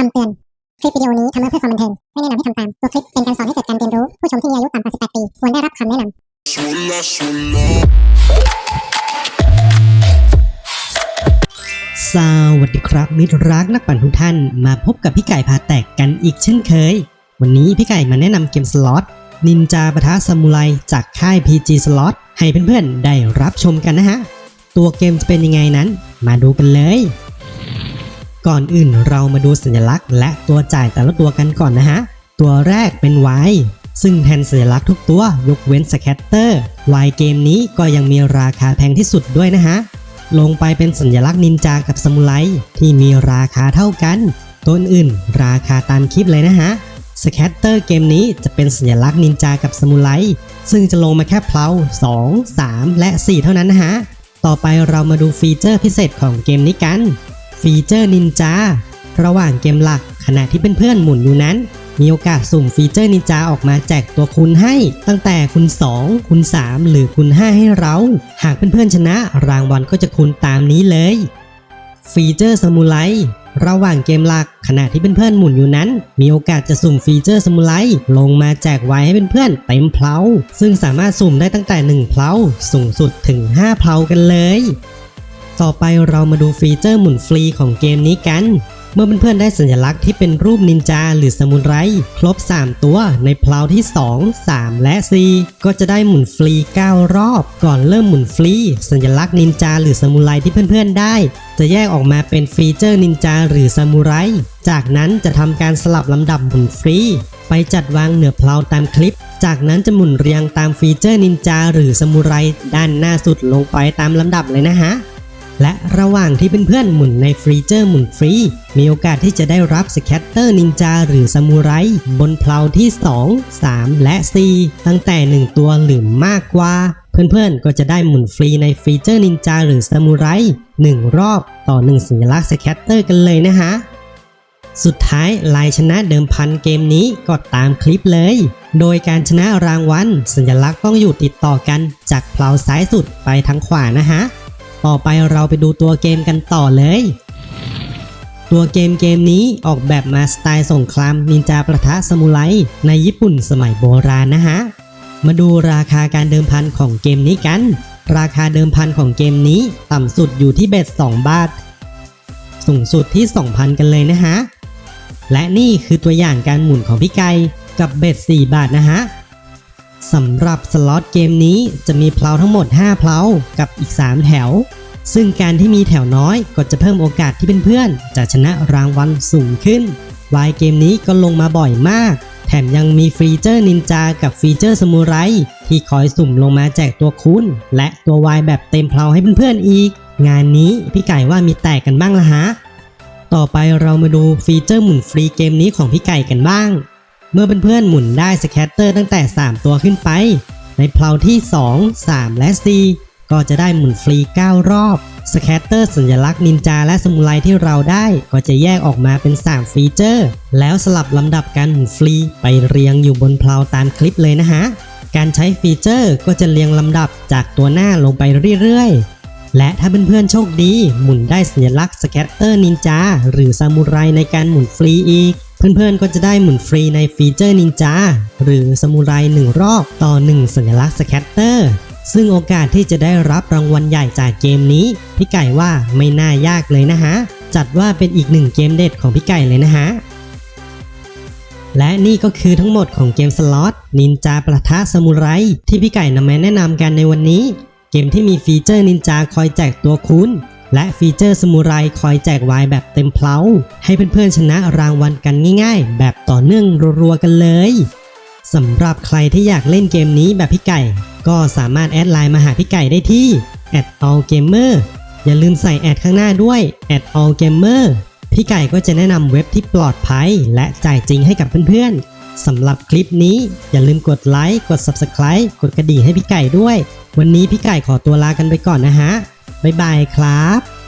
คำเตือน คลิปวิดีโอนี้ทำมาเพื่อความบันเทิง ไม่แนะนำให้ทำตาม ตัวคลิปเป็นการสอนให้เกิดการเรียนรู้ ผู้ชมที่มีอายุต่ำกว่า 18 ปี ควรได้รับคำแนะนำสวัสดีครับ มิตรรักนักปั่นทุกท่าน มาพบกับพี่ไก่พาแตกกันอีกเช่นเคย วันนี้พี่ไก่มาแนะนำเกมสล็อตนินจาปะทะซามูไรจากค่าย PG Slot ให้เพื่อนๆ ได้รับชมกันนะฮะ ตัวเกมจะเป็นยังไงนั้น มาดูกันเลย ก่อนอื่นเรามาดูสัญลักษณ์ และตัวจ่ายแต่ละตัวกันก่อนนะฮะ ตัวแรกเป็น Y ซึ่งแทนสัญลักษณ์ทุกตัวยกเว้นสแคตเตอร์ Y เกมนี้ก็ยังมีราคาแพงที่สุดด้วยนะฮะ ลงไปเป็นสัญลักษณ์นินจากับสมุไรที่มีราคาเท่ากัน ตัวอื่นราคาตามคลิปเลยนะฮะสแคตเตอร์เกมนี้จะเป็นสัญลักษณ์นินจากับสมุไรซึ่งจะลงมาแค่เพลา2 3 และ 4 เท่านั้นนะฮะ ต่อไปเรามาดูฟีเจอร์พิเศษของเกมนี้กัน ฟีเจอร์นินจาระหว่างเกมหลัก ขณะที่เพื่อนๆหมุนอยู่นั้น มีโอกาสสุ่มฟีเจอร์นินจาออกมาแจกตัวคูณให้ ตั้งแต่คูณ2คูณ3 หรือคูณ5 ให้เรา หากเพื่อนๆชนะรางวัลก็จะคูณตามนี้เลย ฟีเจอร์สมุไรระหว่างเกมหลัก ขณะที่เพื่อนๆหมุนอยู่นั้น มีโอกาสจะสุ่มฟีเจอร์สมุไรลงมาแจกไว้ให้เพื่อนๆเต็มเพลาซึ่งสามารถสุ่มได้ตั้งแต่ 1 เพลาสูงสุดถึง 5 เพลากันเลย ต่อไปเรามาดูฟีเจอร์หมุนฟรีของเกมนี้กัน เมื่อเพื่อนๆได้สัญลักษณ์ที่เป็นรูปนินจาหรือสมุนไรครบ 3 ตัวในเพลาที่ 2 3 และ 4 ก็จะได้หมุนฟรี 9 รอบ ก่อนเริ่มหมุนฟรี สัญลักษณ์นินจาหรือสมุนไรที่เพื่อนๆได้ จะแยกออกมาเป็นฟีเจอร์นินจาหรือสมุไรจากนั้นจะทำการสลับลำดับหมุนฟรีไปจัดวางเหนือเพลาตามคลิป จากนั้นจะหมุนเรียงตามฟีเจอร์นินจาหรือสมุไรด้านหน้าสุดลงไปตามลำดับเลยนะฮะ และระหว่างที่เพื่อนๆหมุนในฟรีเจอร์หมุนฟรี มีโอกาสที่จะได้รับสแคตเตอร์นินจาหรือซามูไรบนเพลาที่ 2 3 และ 4 ตั้งแต่ 1 ตัวหรือมากกว่า เพื่อนๆก็จะได้หมุนฟรีในฟรีเจอร์นินจาหรือซามูไร1 รอบต่อ 1 สัญลักษณ์สแคตเตอร์กันเลยนะฮะสุดท้ายลายชนะเดิมพันเกมนี้ก็ตามคลิปเลย โดยการชนะรางวัลสัญลักษณ์ต้องอยู่ติดต่อกันจากเพลาซ้ายสุดไปทางขวานะฮะ ต่อไปเราไปดูตัวเกมกันต่อเลย ตัวเกมเกมนี้ออกแบบมาสไตล์สงครามนินจาประทะสมุไรในญี่ปุ่นสมัยโบราณนะฮะ มาดูราคาการเดิมพันของเกมนี้กัน ราคาเดิมพันของเกมนี้ต่ำสุดอยู่ที่เบ็ด2บาท สูงสุดที่ 2,000 กันเลยนะฮะ และนี่คือตัวอย่างการหมุนของพี่ไก่กับเบ็ด4บาทนะฮะ สำหรับสล็อตเกมนี้จะมีเพลาทั้งหมด 5 เพลากับอีก 3 แถว ซึ่งการที่มีแถวน้อยก็จะเพิ่มโอกาสที่เพื่อนๆจะชนะรางวัลสูงขึ้นวายเกมนี้ก็ลงมาบ่อยมาก แถมยังมีฟีเจอร์นินจากับฟีเจอร์สมุไรที่คอยสุ่มลงมาแจกตัวคูณและตัววายแบบเต็มเพลาให้เพื่อนๆอีก งานนี้พี่ไก่ว่ามีแตกกันบ้างละฮะ ต่อไปเรามาดูฟีเจอร์หมุนฟรีเกมนี้ของพี่ไก่กันบ้าง เมื่อเพื่อนๆหมุนได้สแคตเตอร์ตั้งแต่ 3 ตัวขึ้นไป ในเพลาที่ 2 3 และ 4 ก็จะได้หมุนฟรี 9 รอบสแคตเตอร์สัญลักษณ์นินจาและสมุไรที่เราได้ก็จะแยกออกมาเป็น 3 ฟีเจอร์ แล้วสลับลำดับการหมุนฟรีไปเรียงอยู่บนเพลาตามคลิปเลยนะฮะ การใช้ฟีเจอร์ก็จะเรียงลำดับจากตัวหน้าลงไปเรื่อยๆ และถ้าเพื่อนๆโชคดี หมุนได้สัญลักษณ์สแคตเตอร์นินจาหรือซามูไรในการหมุนฟรีอีก เพื่อนๆก็จะได้หมุนฟรีในฟีเจอร์นินจาหรือสมุไร1รอบต่อ 1 สัญลักษณ์สแคตเตอร์ซึ่งโอกาสที่จะได้รับรางวัลใหญ่จากเกมนี้ พี่ไก่ว่าไม่น่ายากเลยนะฮะ จัดว่าเป็นอีกหนึ่งเกมเด็ดของพี่ไก่เลยนะฮะ และนี่ก็คือทั้งหมดของเกมสล็อตนินจาประทะสมุไรที่พี่ไก่นำมาแนะนำกันในวันนี้ เกมที่มีฟีเจอร์นินจาคอยแจกตัวคูณ และฟีเจอร์สมุไรคอยแจกวายแบบเต็มเพลาให้เพื่อนๆชนะรางวัลกันง่ายๆ แบบต่อเนื่องรัวๆกันเลยสำหรับใครที่อยากเล่นเกมนี้แบบพี่ไก่ ก็สามารถแอดไลน์มาหาพี่ไก่ได้ที่ @allgamer อย่าลืมใส่แอดข้างหน้าด้วย @allgamer พี่ไก่ก็จะแนะนำเว็บที่ปลอดภัย และจ่ายจริงให้กับเพื่อนๆสำหรับคลิปนี้อย่าลืมกดไลค์กด Subscribe กดกระดิ่งให้พี่ไก่ด้วย วันนี้พี่ไก่ขอตัวลากันไปก่อนนะฮะ บ๊ายบายครับ